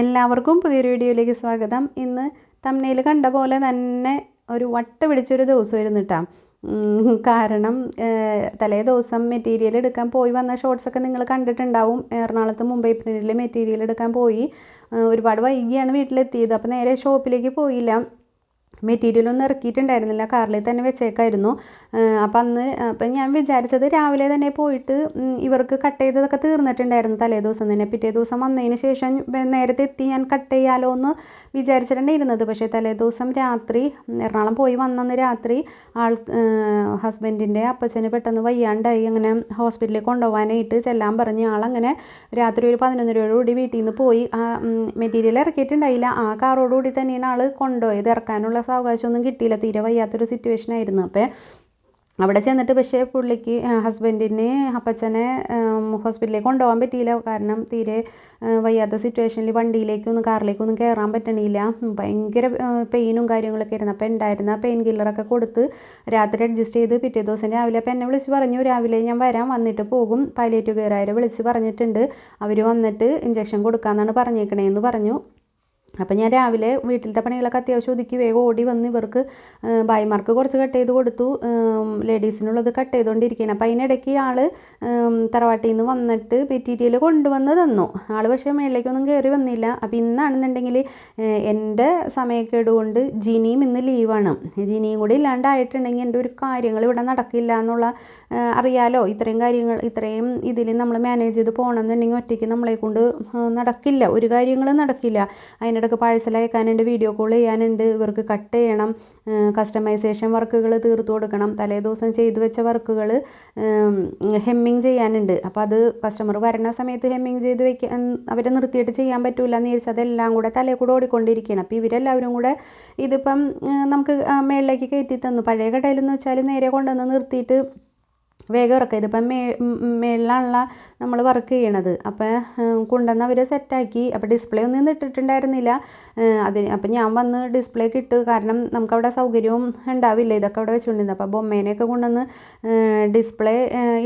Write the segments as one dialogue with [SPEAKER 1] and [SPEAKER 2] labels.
[SPEAKER 1] എല്ലാവർക്കും പുതിയൊരു വീഡിയോയിലേക്ക് സ്വാഗതം. ഇന്ന് തമ്മനയിൽ കണ്ട പോലെ തന്നെ ഒരു വട്ട പിടിച്ചൊരു ദിവസമായിരുന്നു കേട്ടോ കാരണം തലേ ദിവസം മെറ്റീരിയൽ എടുക്കാൻ പോയി വന്ന ഷോർട്സൊക്കെ നിങ്ങൾ കണ്ടിട്ടുണ്ടാവും. എറണാകുളത്ത് മുംബൈ പ്രിന്റിൽ മെറ്റീരിയൽ എടുക്കാൻ പോയി. ഒരുപാട് വൈകിയാണ് വീട്ടിലെത്തിയത്. അപ്പോൾ നേരെ ഷോപ്പിലേക്ക് പോയില്ല. മെറ്റീരിയൽ ഒന്നും ഇറക്കിയിട്ടുണ്ടായിരുന്നില്ല. കാറിൽ തന്നെ വെച്ചേക്കായിരുന്നു. അപ്പം അന്ന് അപ്പം ഞാൻ വിചാരിച്ചത് രാവിലെ തന്നെ പോയിട്ട് ഇവർക്ക് കട്ട് ചെയ്തതൊക്കെ തീർന്നിട്ടുണ്ടായിരുന്നു തലേ ദിവസം തന്നെ. പിറ്റേ ദിവസം വന്നതിന് ശേഷം നേരത്തെ എത്തി ഞാൻ കട്ട് ചെയ്യാലോ എന്ന് വിചാരിച്ചിട്ടാണ് ഇരുന്നത് പക്ഷേ തലേ ദിവസം രാത്രി എറണാകുളം പോയി വന്നന്ന് രാത്രി ആൾ ഹസ്ബൻഡിന്റെ അപ്പച്ചന് പെട്ടെന്ന് വയ്യാണ്ടായി. അങ്ങനെ ഹോസ്പിറ്റലിൽ കൊണ്ടുപോകാനായിട്ട് ചെല്ലാൻ പറഞ്ഞ് ആളങ്ങനെ രാത്രി ഒരു പതിനൊന്നരയോടുകൂടി വീട്ടിൽ നിന്ന് പോയി. ആ മെറ്റീരിയൽ ഇറക്കിയിട്ടുണ്ടായില്ല. ആ കാറോടുകൂടി തന്നെയാണ് ആൾ കൊണ്ടുപോയത്. ഇറക്കാനുള്ള സാവകാശമൊന്നും കിട്ടിയില്ല. തീരെ വയ്യാത്തൊരു സിറ്റുവേഷൻ ആയിരുന്നു. അപ്പോൾ അവിടെ ചെന്നിട്ട് പക്ഷേ പുള്ളിക്ക് ഹസ്ബൻഡിന് അപ്പച്ചനെ ഹോസ്പിറ്റലിലേക്ക് കൊണ്ടുപോകാൻ പറ്റിയില്ല. കാരണം തീരെ വയ്യാത്ത സിറ്റുവേഷനിൽ വണ്ടിയിലേക്കൊന്നും കാറിലേക്കൊന്നും കയറാൻ പറ്റണില്ല. ഭയങ്കര പെയിനും കാര്യങ്ങളൊക്കെ ആയിരുന്നു. അപ്പോൾ ഉണ്ടായിരുന്ന പെയിൻ കില്ലറൊക്കെ കൊടുത്ത് രാത്രി അഡ്ജസ്റ്റ് ചെയ്ത് പിറ്റേ ദിവസം രാവിലെ അപ്പോൾ എന്നെ വിളിച്ച് പറഞ്ഞു രാവിലെ ഞാൻ വരാം. വന്നിട്ട് പോകും. പൈലറ്റ് കെയറായാലും വിളിച്ച് പറഞ്ഞിട്ടുണ്ട്. അവർ വന്നിട്ട് ഇഞ്ചക്ഷൻ കൊടുക്കാമെന്നാണ് പറഞ്ഞേക്കണേന്ന് പറഞ്ഞു. അപ്പം ഞാൻ രാവിലെ വീട്ടിലത്തെ പണികളൊക്കെ അത്യാവശ്യം ഒതുക്കി വേഗം ഓടി വന്ന് ഇവർക്ക് ഭായിമാർക്ക് കുറച്ച് കട്ട് ചെയ്ത് കൊടുത്തു. ലേഡീസിനുള്ളത് കട്ട് ചെയ്തുകൊണ്ടിരിക്കുകയാണ് അപ്പം അതിനിടയ്ക്ക് ആൾ തറവാട്ടിൽ നിന്ന് വന്നിട്ട് മെറ്റീരിയൽ കൊണ്ടുവന്ന് തന്നു. ആൾ പക്ഷേ മേളിലേക്കൊന്നും കയറി വന്നില്ല. അപ്പം ഇന്നാണെന്നുണ്ടെങ്കിൽ എന്റെ സമയക്കേട് കൊണ്ട് ജിനിയും ഇന്ന് ലീവാണ്. ജിനിയും കൂടി ഇല്ലാണ്ടായിട്ടുണ്ടെങ്കിൽ എന്റെ ഒരു കാര്യങ്ങൾ ഇവിടെ നടക്കില്ല എന്നുള്ള അറിയാലോ. ഇത്രയും കാര്യങ്ങൾ ഇത്രയും ഇതിൽ നമ്മൾ മാനേജ് ചെയ്ത് പോകണം എന്നുണ്ടെങ്കിൽ ഒറ്റയ്ക്ക് നമ്മളെ കൊണ്ട് നടക്കില്ല. ഒരു കാര്യങ്ങളും നടക്കില്ല. അതിനിടയ്ക്ക് പാഴ്സൽ അയക്കാനുണ്ട് വീഡിയോ കോൾ ചെയ്യാനുണ്ട്. ഇവർക്ക് കട്ട് ചെയ്യണം. കസ്റ്റമൈസേഷൻ വർക്കുകൾ തീർത്തു കൊടുക്കണം. തലേ ദിവസം ചെയ്തു വെച്ച വർക്കുകൾ ഹെമ്മിങ് ചെയ്യാനുണ്ട്. അപ്പോൾ അത് കസ്റ്റമർ വരുന്ന സമയത്ത് ഹെമ്മിങ് ചെയ്ത് വെക്കാൻ അവരെ നിർത്തിയിട്ട് ചെയ്യാൻ പറ്റില്ല എന്ന് വിചാരിച്ചാൽ അതെല്ലാം കൂടെ തലേ കൂടെ ഓടിക്കൊണ്ടിരിക്കുകയാണ് അപ്പോൾ ഇവരെല്ലാവരും കൂടെ ഇതിപ്പം നമുക്ക് മേളിലേക്ക് കയറ്റി തന്നു. പഴയ കടയിലെന്ന് വെച്ചാൽ നേരെ കൊണ്ടുവന്ന് നിർത്തിയിട്ട് വേഗം ഇറക്കുക. ഇതിപ്പം മേ മേളിലാണല്ല നമ്മൾ വർക്ക് ചെയ്യണത്. അപ്പോൾ കൊണ്ടുവന്ന് അവർ സെറ്റാക്കി അപ്പോൾ ഡിസ്പ്ലേ ഒന്നും ഇട്ടിട്ടുണ്ടായിരുന്നില്ല. അതിന് അപ്പം ഞാൻ വന്ന് ഡിസ്പ്ലേ ഇട്ട്. കാരണം നമുക്കവിടെ സൗകര്യവും ഉണ്ടാവില്ല. ഇതൊക്കെ അവിടെ വെച്ചുകൊണ്ടിരുന്നത് അപ്പോൾ ബൊമ്മേനെയൊക്കെ കൊണ്ടുവന്ന് ഡിസ്പ്ലേ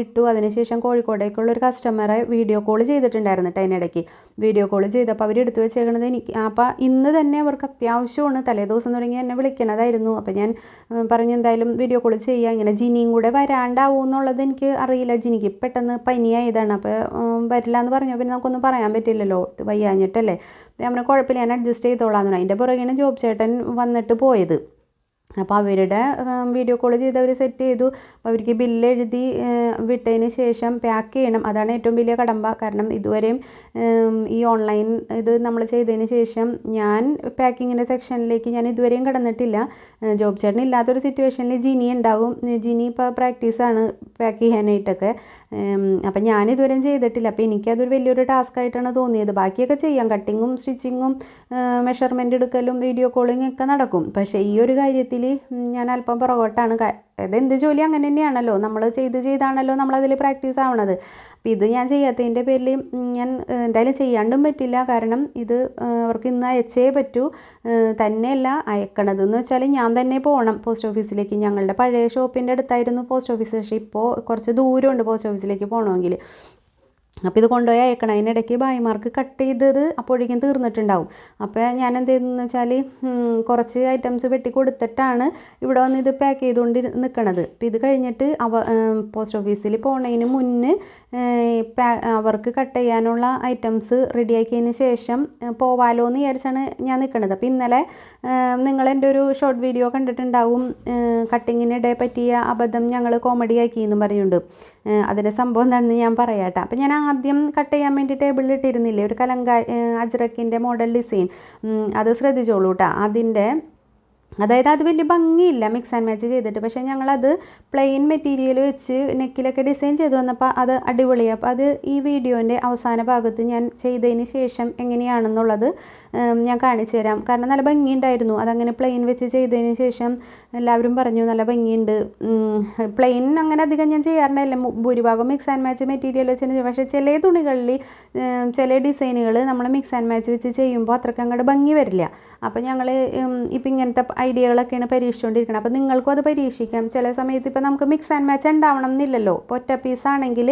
[SPEAKER 1] ഇട്ടു. അതിനുശേഷം കോഴിക്കോടേക്കുള്ള ഒരു കസ്റ്റമറെ വീഡിയോ കോൾ ചെയ്തിട്ടുണ്ടായിരുന്നു കേട്ടോ അതിനിടയ്ക്ക് വീഡിയോ കോൾ ചെയ്തപ്പോൾ അവർ എടുത്തു വെച്ചേക്കണത് എനിക്ക് അപ്പോൾ ഇന്ന് തന്നെ അവർക്ക് അത്യാവശ്യമാണ്. തലേ ദിവസം തുടങ്ങി എന്നെ വിളിക്കണതായിരുന്നു. അപ്പോൾ ഞാൻ പറഞ്ഞു എന്തായാലും വീഡിയോ കോൾ ചെയ്യുക ഇങ്ങനെ ജിനിയും കൂടെ വരാണ്ടാവും എന്നുള്ളത് എനിക്ക് അറിയില്ല ജിനിക്ക് പെട്ടെന്ന് പനിയായതാണ്. അപ്പോൾ വരില്ല എന്ന് പറഞ്ഞു. പിന്നെ നമുക്കൊന്നും പറയാൻ പറ്റില്ലല്ലോ. വയ്യാഞ്ഞിട്ടല്ലേ. അപ്പം നമ്മുടെ കുഴപ്പമില്ല ഞാൻ അഡ്ജസ്റ്റ് ചെയ്തോളാം എന്ന് അതിന്റെ പുറകെയാണ് ജോബ് ചേട്ടൻ വന്നിട്ട് പോയത്. അപ്പോൾ അവരുടെ വീഡിയോ കോൾ ചെയ്ത് അവർ സെറ്റ് ചെയ്തു. അപ്പോൾ അവർക്ക് ബില്ല് എഴുതി വിട്ടതിന് ശേഷം പാക്ക് ചെയ്യണം. അതാണ് ഏറ്റവും വലിയ കടമ്പ. കാരണം ഇതുവരെയും ഈ ഓൺലൈൻ ഇത് നമ്മൾ ചെയ്തതിന് ശേഷം ഞാൻ പാക്കിങ്ങിന്റെ സെക്ഷനിലേക്ക് ഞാൻ ഇതുവരെയും കടന്നിട്ടില്ല. ജോബ് ചേട്ടൻ ഇല്ലാത്തൊരു സിറ്റുവേഷനിൽ ജിനി ഉണ്ടാകും. ജിനി ഇപ്പോൾ പ്രാക്ടീസാണ് പാക്ക് ചെയ്യാനായിട്ടൊക്കെ. അപ്പം ഞാൻ ഇതുവരെയും ചെയ്തിട്ടില്ല. അപ്പോൾ എനിക്കതൊരു വലിയൊരു ടാസ്ക് ആയിട്ടാണ് തോന്നിയത്. ബാക്കിയൊക്കെ ചെയ്യാം. കട്ടിങ്ങും സ്റ്റിച്ചിങ്ങും മെഷർമെന്റ് എടുക്കലും വീഡിയോ കോളിംഗ് ഒക്കെ നടക്കും. പക്ഷേ ഈ ഒരു കാര്യത്തിൽ ഞാൻ അല്പം പുറകോട്ടാണ് അതെന്ത് ജോലി അങ്ങനെ തന്നെയാണല്ലോ. നമ്മൾ ചെയ്ത് ചെയ്താണല്ലോ നമ്മളതിൽ പ്രാക്ടീസ് ആവണത്. അപ്പോൾ ഇത് ഞാൻ ചെയ്യാത്തതിന്റെ പേരിൽ ഞാൻ എന്തായാലും ചെയ്യാണ്ടും പറ്റില്ല. കാരണം ഇത് അവർക്ക് ഇന്ന് അയച്ചേ പറ്റൂ. തന്നെയല്ല അയക്കണത് എന്ന് വെച്ചാൽ ഞാൻ തന്നെ പോകണം പോസ്റ്റ് ഓഫീസിലേക്ക്. ഞങ്ങളുടെ പഴയ ഷോപ്പിന്റെ അടുത്തായിരുന്നു പോസ്റ്റ് ഓഫീസ്. പക്ഷേ ഇപ്പോൾ കുറച്ച് ദൂരമുണ്ട് പോസ്റ്റ് ഓഫീസിലേക്ക് പോകണമെങ്കിൽ. അപ്പോൾ ഇത് കൊണ്ടുപോയി അയക്കണം. അതിനിടയ്ക്ക് ഭായിമാർക്ക് കട്ട് ചെയ്തത് അപ്പോഴേക്കും തീർന്നിട്ടുണ്ടാവും. അപ്പോൾ ഞാൻ എന്ത് ചെയ്തെന്ന് വെച്ചാൽ കുറച്ച് ഐറ്റംസ് വെട്ടി കൊടുത്തിട്ടാണ് ഇവിടെ വന്ന് ഇത് പാക്ക് ചെയ്തുകൊണ്ട് നിൽക്കണത് അപ്പോൾ ഇത് കഴിഞ്ഞിട്ട് അവ പോസ്റ്റ് ഓഫീസിൽ പോണതിന് മുന്നേ അവർക്ക് കട്ട് ചെയ്യാനുള്ള ഐറ്റംസ് റെഡിയാക്കിയതിന് ശേഷം പോവാലോ എന്ന് വിചാരിച്ചാണ് ഞാൻ നിൽക്കണത് അപ്പോൾ ഇന്നലെ നിങ്ങൾ എന്റെ ഒരു ഷോർട്ട് വീഡിയോ കണ്ടിട്ടുണ്ടാവും. കട്ടിങ്ങിനിടെ പറ്റിയ അബദ്ധം ഞങ്ങൾ കോമഡി ആക്കി എന്നും പറയുന്നുണ്ട് അതിന്റെ സംഭവം എന്താണെന്ന് ഞാൻ പറയാട്ടെ. അപ്പം ഞാൻ ആദ്യം കട്ട് ചെയ്യാൻ വേണ്ടി ടേബിളിൽ ഇട്ടിരുന്നില്ലേ? ഒരു കലങ്ക അജ്രക്കിന്റെ മോഡൽ ഡിസൈൻ അത് ശ്രദ്ധിച്ചോളൂ കേട്ടോ അതിന്റെ അതായത് അത് വലിയ ഭംഗിയില്ല മിക്സ് ആൻഡ് മാച്ച് ചെയ്തിട്ട്. പക്ഷേ ഞങ്ങളത് പ്ലെയിൻ മെറ്റീരിയൽ വെച്ച് നെക്കിലൊക്കെ ഡിസൈൻ ചെയ്ത് വന്നപ്പോൾ അത് അടിപൊളിയാണ് അപ്പോൾ അത് ഈ വീഡിയോന്റെ അവസാന ഭാഗത്ത് ഞാൻ ചെയ്തതിന് ശേഷം എങ്ങനെയാണെന്നുള്ളത് ഞാൻ കാണിച്ചു തരാം. കാരണം നല്ല ഭംഗിയുണ്ടായിരുന്നു. അതങ്ങനെ പ്ലെയിൻ വെച്ച് ചെയ്തതിന് ശേഷം എല്ലാവരും പറഞ്ഞു നല്ല ഭംഗിയുണ്ട്. പ്ലെയിൻ അങ്ങനെ അധികം ഞാൻ ചെയ്യാറുണ്ടായില്ല. ഭൂരിഭാഗം മിക്സ് ആൻഡ് മാച്ച് മെറ്റീരിയൽ വെച്ച് തന്നെ പക്ഷേ ചില തുണികളിൽ ചില ഡിസൈനുകൾ നമ്മൾ മിക്സ് ആൻഡ് മാച്ച് വെച്ച് ചെയ്യുമ്പോൾ അത്രയ്ക്ക് അങ്ങോട്ട് ഭംഗി വരില്ല. അപ്പോൾ ഞങ്ങൾ ഇപ്പം ഇങ്ങനത്തെ ഐഡിയകളൊക്കെയാണ് പരീക്ഷിച്ചുകൊണ്ടിരിക്കുന്നത് അപ്പോൾ നിങ്ങൾക്കും അത് പരീക്ഷിക്കാം. ചില സമയത്ത് ഇപ്പോൾ നമുക്ക് മിക്സ് ആൻഡ് മാച്ച് ഉണ്ടാവണം എന്നില്ലല്ലോ. ഇപ്പോൾ ഒറ്റ പീസാണെങ്കിൽ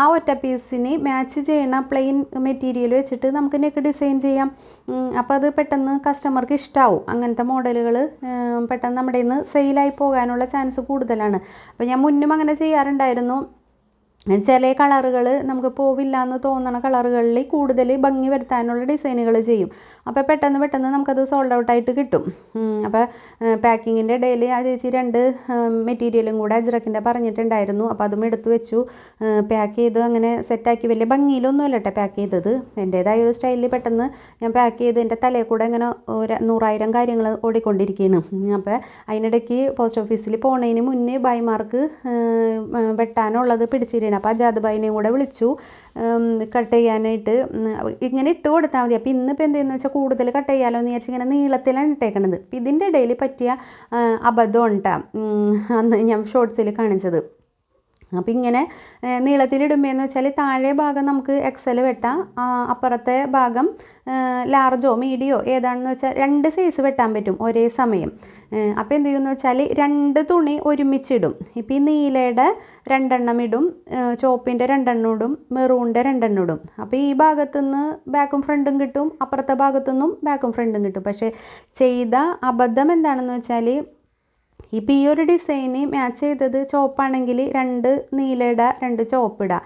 [SPEAKER 1] ആ ഒറ്റ പീസിന് മാച്ച് ചെയ്യണ പ്ലെയിൻ മെറ്റീരിയൽ വെച്ചിട്ട് നമുക്ക് നെക്ക് ഡിസൈൻ ചെയ്യാം. അപ്പോൾ അത് പെട്ടെന്ന് കസ്റ്റമർക്ക് ഇഷ്ടമാവും അങ്ങനത്തെ മോഡലുകൾ പെട്ടെന്ന് നമ്മുടെ നിന്ന് സെയിലായി പോകാനുള്ള ചാൻസ് കൂടുതലാണ്. അപ്പോൾ ഞാൻ മുന്നും അങ്ങനെ ചെയ്യാറുണ്ടായിരുന്നു. ചില കളറുകൾ നമുക്ക് പോവില്ല എന്ന് തോന്നുന്ന കളറുകളിൽ കൂടുതൽ ഭംഗി വരുത്താനുള്ള ഡിസൈനുകൾ ചെയ്യും. അപ്പോൾ പെട്ടെന്ന് പെട്ടെന്ന് നമുക്കത് സോൾഡ് ഔട്ടായിട്ട് കിട്ടും. അപ്പോൾ പാക്കിങ്ങിന്റെ ഇടയിൽ ആ ചേച്ചി രണ്ട് മെറ്റീരിയലും കൂടെ അജ്രക്കിന്റെ പറഞ്ഞിട്ടുണ്ടായിരുന്നു. അപ്പോൾ അതും എടുത്തു വെച്ചു. പാക്ക് ചെയ്ത് അങ്ങനെ സെറ്റാക്കി വലിയ ഭംഗിയിലൊന്നും അല്ല കേട്ടോ പാക്ക് ചെയ്തത്. എന്റേതായ ഒരു സ്റ്റൈലിൽ പെട്ടെന്ന് ഞാൻ പാക്ക് ചെയ്ത് എന്റെ തലയിൽ കൂടെ ഇങ്ങനെ ഒരു നൂറായിരം കാര്യങ്ങൾ ഓടിക്കൊണ്ടിരിക്കുകയാണ് അപ്പോൾ അതിനിടയ്ക്ക് പോസ്റ്റ് ഓഫീസിൽ പോണതിന് മുന്നേ ബൈമാർക്ക് വെട്ടാനുള്ളത് പിടിച്ചിടണം അപ്പോൾ അജാദ് ജാതുബായിനെയും കൂടെ വിളിച്ചു. കട്ട് ചെയ്യാനായിട്ട് ഇങ്ങനെ ഇട്ട് കൊടുത്താൽ മതി. അപ്പോൾ ഇന്നിപ്പോൾ എന്തെന്ന് വെച്ചാൽ കൂടുതൽ കട്ട് ചെയ്യാമല്ലോ എന്ന് വിചാരിച്ചിങ്ങനെ നീളത്തിലാണ് ഇട്ടേക്കണത്. ഇതിന്റെ ഇടയിൽ പറ്റിയ അബദ്ധം ഉണ്ടാ? അന്ന് ഞാൻ ഷോർട്സിൽ കാണിച്ചത്. അപ്പോൾ ഇങ്ങനെ നീളത്തിലിടുമ്പോഴെന്ന് വെച്ചാൽ താഴെ ഭാഗം നമുക്ക് എക്സൽ വെട്ടാം അപ്പുറത്തെ ഭാഗം ലാർജോ മീഡിയോ ഏതാണെന്ന് വെച്ചാൽ രണ്ട് സൈസ് വെട്ടാൻ പറ്റും ഒരേ സമയം. അപ്പോൾ എന്ത് ചെയ്യുമെന്ന് വെച്ചാൽ രണ്ട് തുണി ഒരുമിച്ചിടും. ഇപ്പോൾ ഈ നീലയുടെ രണ്ടെണ്ണം ഇടും ചോപ്പിന്റെ രണ്ടെണ്ണം ഇടും മെറൂണിന്റെ രണ്ടെണ്ണം ഇടും. അപ്പോൾ ഈ ഭാഗത്തുനിന്ന് ബാക്കും ഫ്രണ്ടും കിട്ടും അപ്പുറത്തെ ഭാഗത്തുനിന്നും ബാക്കും ഫ്രണ്ടും കിട്ടും. പക്ഷേ ചെയ്ത അബദ്ധം എന്താണെന്ന് വെച്ചാൽ ഇപ്പം ഈ ഒരു ഡിസൈന് മാച്ച് ചെയ്തത് ചോപ്പാണെങ്കിൽ രണ്ട് നീലയിട രണ്ട് ചോപ്പിടുക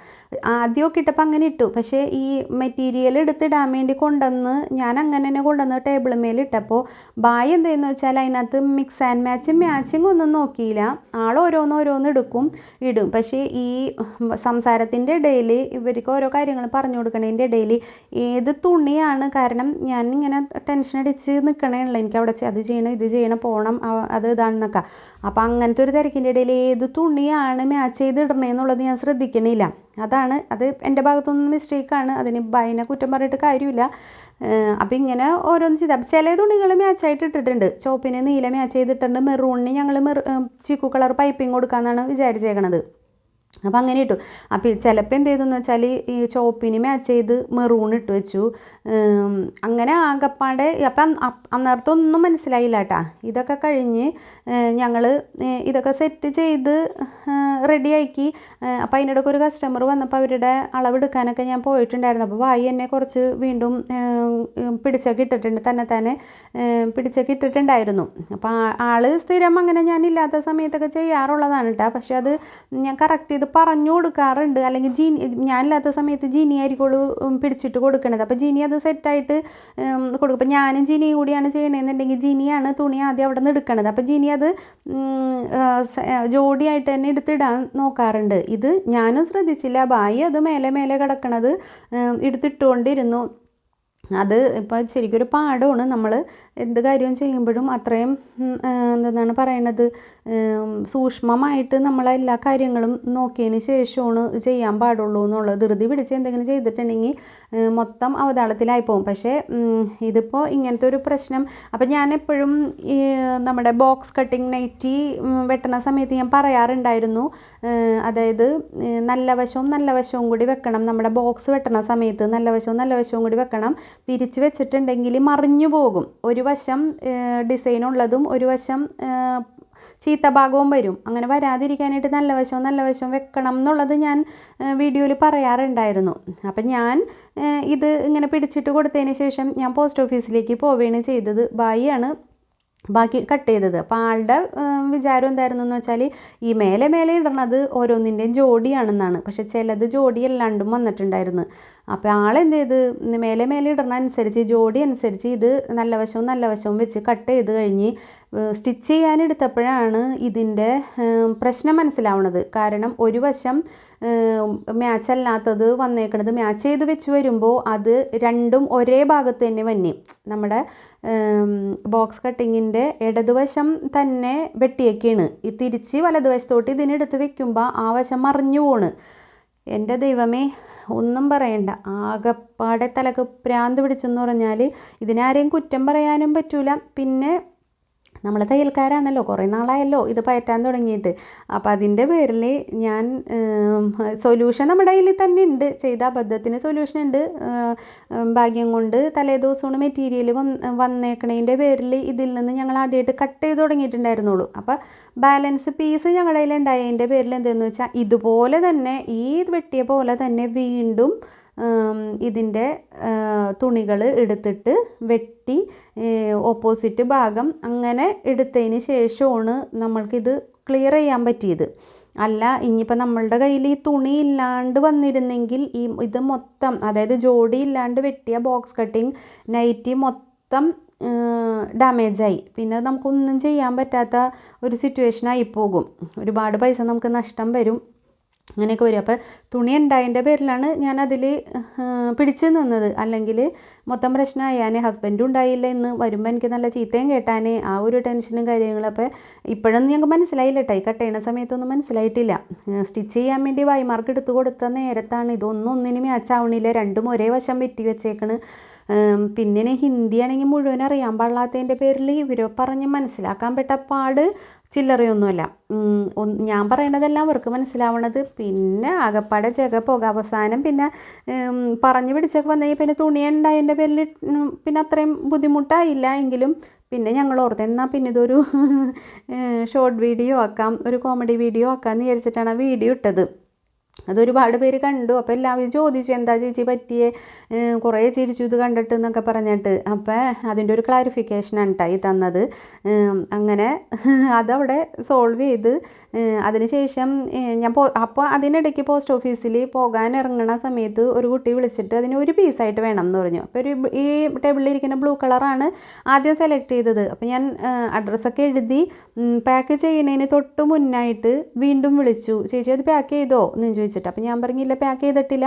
[SPEAKER 1] ആദ്യമൊക്കെ ഇട്ടപ്പോൾ അങ്ങനെ ഇട്ടു. പക്ഷേ ഈ മെറ്റീരിയൽ എടുത്തിടാൻ വേണ്ടി കൊണ്ടുവന്ന് ഞാൻ അങ്ങനെ തന്നെ കൊണ്ടുവന്ന് ടേബിൾ മേൽ ഇട്ടപ്പോൾ ബായ് എന്തെന്ന് വെച്ചാൽ അതിനകത്ത് മിക്സ് ആൻഡ് മാച്ച് മാച്ചിങ് ഒന്നും നോക്കിയില്ല. ആൾ ഓരോന്ന് ഓരോന്ന് എടുക്കും ഇടും. പക്ഷേ ഈ സംസാരത്തിന്റെ ഇടയിൽ ഇവർക്ക് ഓരോ കാര്യങ്ങൾ പറഞ്ഞു കൊടുക്കണതിന്റെ ഇടയിൽ ഏത് തുണിയാണ് കാരണം ഞാൻ ഇങ്ങനെ ടെൻഷൻ അടിച്ച് നിൽക്കണേ ഉള്ളൂ എനിക്ക് അവിടെ അത് ചെയ്യണം ഇത് ചെയ്യണം പോകണം അത് ഇതാണെന്നൊക്കെ. അപ്പോൾ അങ്ങനത്തെ ഒരു തിരക്കിന്റെ ഇടയിൽ ഏത് തുണിയാണ് മാച്ച് ചെയ്ത് ഇടണേന്നുള്ളത് ഞാൻ ശ്രദ്ധിക്കണില്ല. അതാണ് അത് എന്റെ ഭാഗത്തുനിന്ന് മിസ്റ്റേക്കാണ് അതിന് ബൈന കുറ്റം പറഞ്ഞിട്ട് കാര്യമില്ല. അപ്പോൾ ഇങ്ങനെ ഓരോന്ന് ചെയ്താൽ ചില തുണികൾ മാച്ചായിട്ട് ഇട്ടിട്ടുണ്ട്. ചോപ്പിന് നീല മാച്ച് ചെയ്തിട്ടുണ്ട്. മെറൂണിന് ഞങ്ങൾ മെറു ചിക്കു കളർ പൈപ്പിംഗ് കൊടുക്കാമെന്നാണ് വിചാരിച്ചേക്കണത്. അപ്പോൾ അങ്ങനെ ഇട്ടു. അപ്പോൾ ചിലപ്പോൾ എന്ത് ചെയ്തെന്ന് വെച്ചാൽ ഈ ചോപ്പിന് മാച്ച് ചെയ്ത് മെറൂൺ ഇട്ട് വെച്ചു. അങ്ങനെ ആകപ്പാടെ അപ്പം അന്നേരത്തൊന്നും മനസ്സിലായില്ല കേട്ടാ ഇതൊക്കെ കഴിഞ്ഞ് ഞങ്ങൾ ഇതൊക്കെ സെറ്റ് ചെയ്ത് റെഡിയാക്കി അപ്പോൾ അതിനിടയ്ക്ക് ഒരു കസ്റ്റമർ വന്നപ്പോൾ അവരുടെ അളവെടുക്കാനൊക്കെ ഞാൻ പോയിട്ടുണ്ടായിരുന്നു. അപ്പോൾ വായി എന്നെ കുറച്ച് വീണ്ടും പിടിച്ചൊക്കെ ഇട്ടിട്ടുണ്ട്. തന്നെ തന്നെ പിടിച്ചൊക്കെ ഇട്ടിട്ടുണ്ടായിരുന്നു. അപ്പോൾ ആൾ സ്ഥിരം അങ്ങനെ ഞാൻ ഇല്ലാത്ത സമയത്തൊക്കെ ചെയ്യാറുള്ളതാണ് കേട്ടോ പക്ഷേ അത് ഞാൻ കറക്റ്റ് ചെയ്ത് പറഞ്ഞു കൊടുക്കാറുണ്ട്. അല്ലെങ്കിൽ ജീനി ഞാനില്ലാത്ത സമയത്ത് ജീനി ആയിരിക്കുള്ളൂ പിടിച്ചിട്ട് കൊടുക്കണത്. അപ്പോൾ ജീനി അത് സെറ്റായിട്ട് കൊടുക്കും. അപ്പോൾ ഞാനും ജീനിയും കൂടിയാണ് ചെയ്യണമെന്നുണ്ടെങ്കിൽ ജീനിയാണ് തുണി ആദ്യം അവിടെ നിന്ന് എടുക്കണത്. അപ്പോൾ ജീനി അത് ജോഡിയായിട്ട് തന്നെ എടുത്തിടാൻ നോക്കാറുണ്ട്. ഇത് ഞാനും ശ്രദ്ധിച്ചില്ല. ബായി അത് മേലെ മേലെ കിടക്കണത് എടുത്തിട്ടുകൊണ്ടിരുന്നു. അത് ഇപ്പോൾ ശരിക്കും ഒരു പാഠമാണ് നമ്മൾ എന്ത് കാര്യവും ചെയ്യുമ്പോഴും അത്രയും എന്താണ് പറയണത് സൂക്ഷ്മമായിട്ട് നമ്മളെ എല്ലാ കാര്യങ്ങളും നോക്കിയതിന് ശേഷമാണ് ചെയ്യാൻ പാടുള്ളൂ എന്നുള്ളത്. ധൃതി പിടിച്ച് എന്തെങ്കിലും ചെയ്തിട്ടുണ്ടെങ്കിൽ മൊത്തം അവതാളത്തിലായി പോകും പക്ഷേ ഇതിപ്പോൾ ഇങ്ങനത്തെ ഒരു പ്രശ്നം. അപ്പം ഞാൻ എപ്പോഴും ഈ നമ്മുടെ ബോക്സ് കട്ടിങ് നൈറ്റി വെട്ടണ സമയത്ത് ഞാൻ പറയാറുണ്ടായിരുന്നു. അതായത് നല്ല വശവും നല്ല വശവും കൂടി വെക്കണം. നമ്മുടെ ബോക്സ് വെട്ടണ സമയത്ത് നല്ല വശവും നല്ല വശവും കൂടി വെക്കണം. തിരിച്ച് വെച്ചിട്ടുണ്ടെങ്കിൽ മറിഞ്ഞു പോകും. ഒരു വശം ഡിസൈൻ ഉള്ളതും ഒരു വശം ചീത്ത ഭാഗവും വരും. അങ്ങനെ വരാതിരിക്കാനായിട്ട് നല്ല വശവും നല്ല വശവും വെക്കണം എന്നുള്ളത് ഞാൻ വീഡിയോയിൽ പറയാറുണ്ടായിരുന്നു. അപ്പം ഞാൻ ഇത് ഇങ്ങനെ പിടിച്ചിട്ട് കൊടുത്തതിന് ശേഷം ഞാൻ പോസ്റ്റ് ഓഫീസിലേക്ക് പോവുകയാണ് ചെയ്തത്. ബായിയാണ് ബാക്കി കട്ട് ചെയ്തത്. അപ്പോൾ ആളുടെ വിചാരം എന്തായിരുന്നു എന്ന് വെച്ചാൽ ഈ മേലെ മേലെ ഇടണത് ഓരോന്നിന്റെയും ജോഡിയാണെന്നാണ്. പക്ഷെ ചിലത് ജോഡി അല്ലാണ്ടും വന്നിട്ടുണ്ടായിരുന്നു. അപ്പോൾ ആളെന്ത് ചെയ്ത്? മേലെ മേലെ ഇടണ അനുസരിച്ച് ജോഡി അനുസരിച്ച് ഇത് നല്ല വശവും നല്ല വശവും വെച്ച് കട്ട് ചെയ്ത് കഴിഞ്ഞ് സ്റ്റിച്ച് ചെയ്യാനെടുത്തപ്പോഴാണ് ഇതിന്റെ പ്രശ്നം മനസ്സിലാവുന്നത്. കാരണം ഒരു വശം മാച്ച് അല്ലാത്തത് വന്നേക്കണത് മാച്ച് ചെയ്ത് വെച്ച് വരുമ്പോൾ അത് രണ്ടും ഒരേ ഭാഗത്ത് തന്നെ വന്നി. നമ്മുടെ ബോക്സ് കട്ടിങ്ങിന്റെ ഇടതുവശം തന്നെ വെട്ടിയൊക്കെയാണ് ഈ തിരിച്ച് വലതുവശത്തോട്ട് ഇതിനെടുത്ത് വെക്കുമ്പോൾ ആ വശം മറിഞ്ഞു പോണ്. എന്റെ ദൈവമേ ഒന്നും പറയണ്ട. ആകപ്പാടെ തലക്ക് പ്രാന്ത് പിടിച്ചെന്ന് പറഞ്ഞാൽ ഇതിനാരെയും കുറ്റം പറയാനും പറ്റൂല. പിന്നെ നമ്മൾ തയ്യൽക്കാരാണല്ലോ കുറേ നാളായല്ലോ ഇത് പയറ്റാൻ തുടങ്ങിയിട്ട്. അപ്പോൾ അതിന്റെ പേരിൽ ഞാൻ സൊല്യൂഷൻ നമ്മുടെ കയ്യിൽ തന്നെ ഉണ്ട്. ചെയ്ത അബദ്ധത്തിന് സൊല്യൂഷൻ ഉണ്ട്. ഭാഗ്യം കൊണ്ട് തലേ ദിവസമാണ് മെറ്റീരിയൽ വന്ന് വന്നേക്കണതിന്റെ പേരിൽ ഇതിൽ നിന്ന് ഞങ്ങൾ ആദ്യമായിട്ട് കട്ട് ചെയ്ത് തുടങ്ങിയിട്ടുണ്ടായിരുന്നുള്ളൂ. അപ്പോൾ ബാലൻസ് പീസ് ഞങ്ങളുടെ കയ്യിൽ ഉണ്ടായതിന്റെ പേരിൽ എന്തെന്ന് വെച്ചാൽ ഇതുപോലെ തന്നെ ഈ വെട്ടിയ പോലെ തന്നെ വീണ്ടും ഇതിന്റെ തുണികൾ എടുത്തിട്ട് വെട്ടി ഓപ്പോസിറ്റ് ഭാഗം അങ്ങനെ എടുത്തതിന് ശേഷമാണ് നമ്മൾക്കിത് ക്ലിയർ ചെയ്യാൻ പറ്റിയത്. അല്ല ഇനിയിപ്പോൾ നമ്മളുടെ കയ്യിൽ ഈ തുണി ഇല്ലാണ്ട് വന്നിരുന്നെങ്കിൽ ഈ ഇത് മൊത്തം അതായത് ജോഡി ഇല്ലാണ്ട് വെട്ടിയ ബോക്സ് കട്ടിങ് നൈറ്റി മൊത്തം ഡാമേജായി പിന്നെ നമുക്കൊന്നും ചെയ്യാൻ പറ്റാത്ത ഒരു സിറ്റുവേഷനായി പോകും ഒരുപാട് പൈസ നമുക്ക് നഷ്ടം വരും. അങ്ങനെയൊക്കെ വരും. അപ്പോൾ തുണി ഉണ്ടായതിന്റെ പേരിലാണ് ഞാൻ അതിൽ പിടിച്ചു നിന്നത്. അല്ലെങ്കിൽ മൊത്തം പ്രശ്നമായാൽ ഹസ്ബൻഡും ഉണ്ടായില്ല ഇന്ന്. വരുമ്പോൾ എനിക്ക് നല്ല ചീത്തയും കേട്ടാൻ ആ ഒരു ടെൻഷനും കാര്യങ്ങളും. അപ്പോൾ ഇപ്പോഴൊന്നും ഞങ്ങൾക്ക് മനസ്സിലായില്ല കേട്ടോ. ഈ കട്ട് ചെയ്യണ സമയത്തൊന്നും മനസ്സിലായിട്ടില്ല. സ്റ്റിച്ച് ചെയ്യാൻ വേണ്ടി വൈമാർക്ക് എടുത്തു കൊടുത്ത നേരത്താണ് ഇതൊന്നും ഒന്നിനും മാച്ച് ആവണില്ല. രണ്ടും ഒരേ വശം വെറ്റി വെച്ചേക്കണ്. പിന്നെ ഹിന്ദി ആണെങ്കിൽ മുഴുവൻ അറിയാൻ പാടില്ലാത്തതിന്റെ പേരിൽ ഇവർ പറഞ്ഞ് മനസ്സിലാക്കാൻ പെട്ട പാട് ചില്ലറയൊന്നുമല്ല. ഞാൻ പറയണതെല്ലാം അവർക്ക് മനസ്സിലാവണത്. പിന്നെ ആകപ്പാടെ ജഗ പോക അവസാനം പിന്നെ പറഞ്ഞു പിടിച്ചൊക്കെ വന്നു പിന്നെ തുണി ഉണ്ടായതിന്റെ പേരിൽ പിന്നെ അത്രയും ബുദ്ധിമുട്ടായില്ല എങ്കിലും പിന്നെ ഞങ്ങൾ ഓർത്ത് എന്നാൽ പിന്നെ ഇതൊരു ഷോർട്ട് വീഡിയോ ആക്കാം ഒരു കോമഡി വീഡിയോ ആക്കാമെന്ന് വിചാരിച്ചിട്ടാണ് ആ വീഡിയോ ഇട്ടത്. അതൊരുപാട് പേര് കണ്ടു. അപ്പോൾ എല്ലാവരും ചോദിച്ചു എന്താ ചേച്ചി പറ്റിയേ? കുറേ ചിരിച്ചു ഇത് കണ്ടിട്ട് എന്നൊക്കെ പറഞ്ഞിട്ട്. അപ്പോൾ അതിന്റെ ഒരു ക്ലാരിഫിക്കേഷനാണ് ഈ തന്നത്. അങ്ങനെ അതവിടെ സോൾവ് ചെയ്ത് അതിനുശേഷം ഞാൻ പോ അപ്പോൾ അതിനിടയ്ക്ക് പോസ്റ്റ് ഓഫീസിൽ പോകാൻ ഇറങ്ങണ സമയത്ത് ഒരു കുട്ടി വിളിച്ചിട്ട് അതിന് ഒരു പീസായിട്ട് വേണം എന്ന് പറഞ്ഞു. അപ്പോൾ ഒരു ഈ ടേബിളിൽ ഇരിക്കുന്ന ബ്ലൂ കളറാണ് ആദ്യം സെലക്ട് ചെയ്തത്. അപ്പോൾ ഞാൻ അഡ്രസ്സൊക്കെ എഴുതി പാക്ക് ചെയ്യണതിന് തൊട്ട് മുന്നായിട്ട് വീണ്ടും വിളിച്ചു. ചേച്ചി അത് പാക്ക് ചെയ്തോ? എന്ന് ചോദിച്ചിട്ട്. അപ്പോൾ ഞാൻ പറഞ്ഞില്ല പാക്ക് ചെയ്തിട്ടില്ല.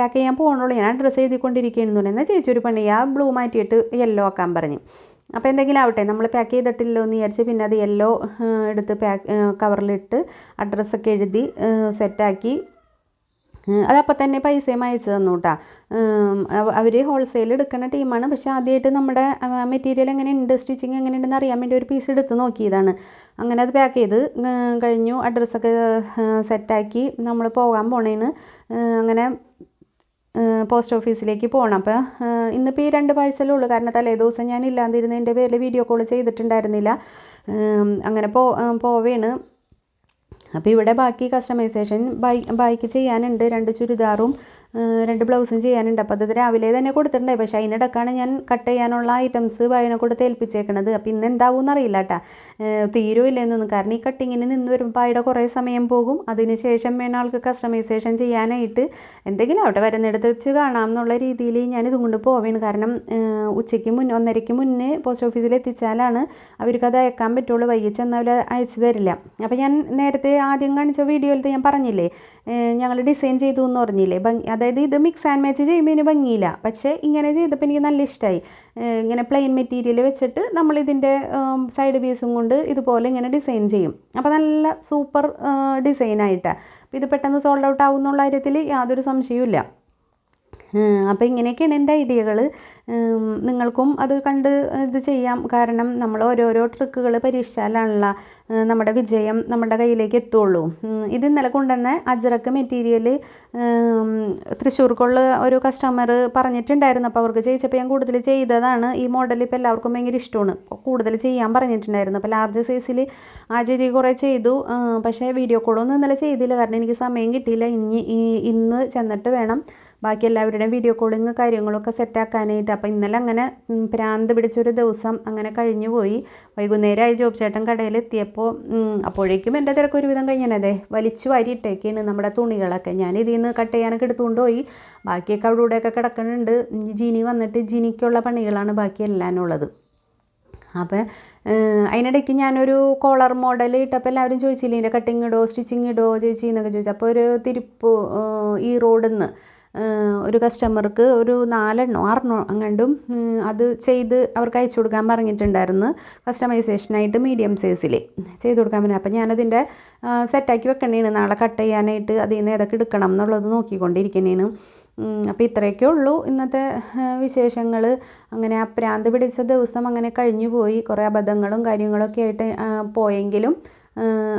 [SPEAKER 1] പാക്ക് ചെയ്യാൻ പോകണുള്ളൂ ഞാൻ ഡ്രസ്സ് എഴുതിക്കൊണ്ടിരിക്കുകയാണെന്ന് പറഞ്ഞു. എന്നാൽ ചേച്ചി ഒരു പണി ആ ബ്ലൂ മാറ്റിയിട്ട് യെല്ലോ ആക്കാൻ പറഞ്ഞു. അപ്പോൾ എന്തെങ്കിലും ആവട്ടെ നമ്മൾ പാക്ക് ചെയ്തിട്ടില്ലോ എന്ന് വിചാരിച്ച് പിന്നെ അത് യെല്ലോ എടുത്ത് പാക്ക് കവറിലിട്ട് അഡ്രസ്സൊക്കെ എഴുതി സെറ്റാക്കി അതപ്പോൾ തന്നെ പൈസയും അയച്ചു തന്നു കേട്ടോ അവർ ഹോൾസെയിൽ എടുക്കുന്ന ടീമാണ് പക്ഷെ ആദ്യമായിട്ട് നമ്മുടെ മെറ്റീരിയൽ എങ്ങനെ ഉണ്ട് സ്റ്റിച്ചിങ് എങ്ങനെ ഉണ്ടെന്ന് അറിയാൻ വേണ്ടി ഒരു പീസ് എടുത്ത് നോക്കിയതാണ്. അങ്ങനെ അത് പാക്ക് ചെയ്ത് കഴിഞ്ഞു. അഡ്രസ്സൊക്കെ സെറ്റാക്കി നമ്മൾ പോകാൻ പോണേന്. അങ്ങനെ പോസ്റ്റ് ഓഫീസിലേക്ക് പോകണം അപ്പോൾ ഇന്നിപ്പോൾ ഈ രണ്ട് പാഴ്സലേ ഉള്ളൂ. കാരണം തലേ ദിവസം ഞാൻ ഇല്ലാതിരുന്നതിന്റെ പേരിൽ വീഡിയോ കോൾ ചെയ്തിട്ടുണ്ടായിരുന്നില്ല. അങ്ങനെ പോ പോവേണ്. അപ്പോൾ ഇവിടെ ബാക്കി കസ്റ്റമൈസേഷൻ ബൈ ബൈക്ക് ചെയ്യാനുണ്ട്. രണ്ട് ചുരിദാറും രണ്ട് ബ്ലൗസും ചെയ്യാനുണ്ട്. അപ്പോൾ അത് രാവിലെ തന്നെ കൊടുത്തിട്ടുണ്ടായി. പക്ഷേ അതിനിടക്കാണ് ഞാൻ കട്ട് ചെയ്യാനുള്ള ഐറ്റംസ് വഴിനെ കൊടുത്ത് ഏൽപ്പിച്ചേക്കണത്. അപ്പോൾ ഇന്ന് എന്താവും എന്നറിയില്ല കേട്ടാ. തീരുമില്ലെന്നൊന്നും കാരണം ഈ കട്ടിങ്ങിന് നിന്ന് വരുമ്പോൾ അവിടെ കുറേ സമയം പോകും. അതിന് ശേഷം വേണം ആൾക്ക് കസ്റ്റമൈസേഷൻ ചെയ്യാനായിട്ട്. എന്തെങ്കിലും അവിടെ വരുന്നിടത്ത് വെച്ച് കാണാം എന്നുള്ള രീതിയിൽ ഞാൻ കൊണ്ട് പോവേണ്. കാരണം ഉച്ചയ്ക്ക് മുന്നേ ഒന്നരയ്ക്ക് മുന്നേ പോസ്റ്റ് ഓഫീസിൽ എത്തിച്ചാലാണ് അവർക്ക് അത് അയക്കാൻ പറ്റുള്ളൂ. വൈകി ചെന്നാൽ അവർ അയച്ചു തരില്ല. അപ്പോൾ ഞാൻ നേരത്തെ ആദ്യം കാണിച്ച വീഡിയോയിലത്തെ ഞാൻ പറഞ്ഞില്ലേ? ഞങ്ങൾ ഡിസൈൻ ചെയ്തു എന്ന് പറഞ്ഞില്ലേ? അതായത് ഇത് മിക്സ് ആൻഡ് മാച്ച് ചെയ്യുമ്പോൾ ഇതിന് ഭംഗിയില്ല. പക്ഷേ ഇങ്ങനെ ചെയ്തപ്പോൾ എനിക്ക് നല്ല ഇഷ്ടമായി ഇങ്ങനെ പ്ലെയിൻ മെറ്റീരിയൽ വെച്ചിട്ട് നമ്മൾ ഇതിന്റെ സൈഡ് പീസും കൊണ്ട് ഇതുപോലെ ഇങ്ങനെ ഡിസൈൻ ചെയ്യും. അപ്പോൾ നല്ല സൂപ്പർ ഡിസൈനായിട്ടാണ് അപ്പോൾ ഇത് പെട്ടെന്ന് സോൾഡ് ഔട്ട് ആവും എന്നുള്ള കാര്യത്തിൽ യാതൊരു സംശയവും അപ്പോൾ ഇങ്ങനെയൊക്കെയാണ് എന്റെ ഐഡിയകൾ നിങ്ങൾക്കും അത് കണ്ട് ഇത് ചെയ്യാം. കാരണം നമ്മൾ ഓരോരോ ട്രിക്കുകൾ പരീക്ഷിച്ചാലാണല്ലോ നമ്മുടെ വിജയം നമ്മുടെ കയ്യിലേക്ക് എത്തുള്ളൂ. ഇത് ഇന്നലെ കൊണ്ടുവന്ന അജറക്ക് മെറ്റീരിയൽ തൃശ്ശൂർക്കുള്ള ഒരു കസ്റ്റമർ പറഞ്ഞിട്ടുണ്ടായിരുന്നു. അപ്പോൾ അവർക്ക് ചെയ്യിച്ചപ്പോൾ ഞാൻ കൂടുതൽ ചെയ്തതാണ്. ഈ മോഡൽ ഇപ്പോൾ എല്ലാവർക്കും ഭയങ്കര ഇഷ്ടമാണ്. കൂടുതൽ ചെയ്യാൻ പറഞ്ഞിട്ടുണ്ടായിരുന്നു. അപ്പോൾ ലാർജ് സൈസിൽ ആ ചേച്ചി കുറേ ചെയ്തു. പക്ഷേ വീഡിയോ കോളൊന്നും ഇന്നലെ ചെയ്തില്ല. കാരണം എനിക്ക് സമയം കിട്ടിയില്ല. ഇനി ഇന്ന് ചെന്നിട്ട് വേണം ബാക്കി എല്ലാവരുടെയും വീഡിയോ കോളിങ് കാര്യങ്ങളൊക്കെ സെറ്റാക്കാനായിട്ട് അപ്പോൾ ഇന്നലെ അങ്ങനെ പ്രാന്ത് പിടിച്ചൊരു ദിവസം അങ്ങനെ കഴിഞ്ഞു പോയി. വൈകുന്നേരമായി ജോബ് ചേട്ടൻ കടയിൽ എത്തിയപ്പോൾ അപ്പോഴേക്കും എന്റെ തിരക്ക് ഒരുവിധം കഴിഞ്ഞതേ. വലിച്ചു വാരിയിട്ടേക്കാണ് നമ്മുടെ തുണികളൊക്കെ. ഞാൻ ഇതിൽ നിന്ന് കട്ട് ചെയ്യാനൊക്കെ എടുത്തുകൊണ്ട് പോയി. ബാക്കിയൊക്കെ അവിടെ ഇവിടെയൊക്കെ കിടക്കുന്നുണ്ട് ജിനി വന്നിട്ട് ജിനിക്കുള്ള പണികളാണ് ബാക്കി എല്ലാനുള്ളത് അപ്പോൾ അതിനിടയ്ക്ക് ഞാനൊരു കോളർ മോഡൽ ഇട്ടപ്പോൾ എല്ലാവരും ചോദിച്ചില്ലേ ഇതിന്റെ കട്ടിങ് ഇടോ സ്റ്റിച്ചിങ് ഇടോ? ചേച്ചി എന്നൊക്കെ ചോദിച്ചു. അപ്പോൾ ഒരു തിരുപ്പ് ഈ റോഡിൽ നിന്ന് ഒരു കസ്റ്റമർക്ക് ഒരു നാലെണ്ണോ ആറെണ്ണോ അങ്ങണ്ടും അത് ചെയ്ത് അവർക്ക് അയച്ചു കൊടുക്കാൻ പറഞ്ഞിട്ടുണ്ടായിരുന്നു കസ്റ്റമൈസേഷനായിട്ട് മീഡിയം സൈസിൽ ചെയ്ത് കൊടുക്കാൻ പറഞ്ഞു. അപ്പം ഞാനതിന്റെ സെറ്റാക്കി വെക്കണേണ്. നാളെ കട്ട് ചെയ്യാനായിട്ട് അതിൽ നിന്ന് ഏതൊക്കെ എടുക്കണം എന്നുള്ളത് നോക്കിക്കൊണ്ടിരിക്കണേണ്. അപ്പോൾ ഇത്രയൊക്കെ ഉള്ളൂ ഇന്നത്തെ വിശേഷങ്ങൾ അങ്ങനെ അപ്രാന്ത് പിടിച്ച ദിവസം അങ്ങനെ കഴിഞ്ഞു പോയി കുറേ അബദ്ധങ്ങളും കാര്യങ്ങളൊക്കെ ആയിട്ട് പോയെങ്കിലും ആ,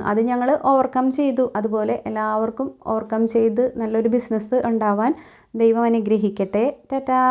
[SPEAKER 1] അത് ഞങ്ങൾ ഓവർകം ചെയ്തു. അതുപോലെ എല്ലാവർക്കും ഓവർകം ചെയ്ത് നല്ലൊരു ബിസിനസ് ഉണ്ടാവാൻ ദൈവം അനുഗ്രഹിക്കട്ടെ. ടാറ്റാ.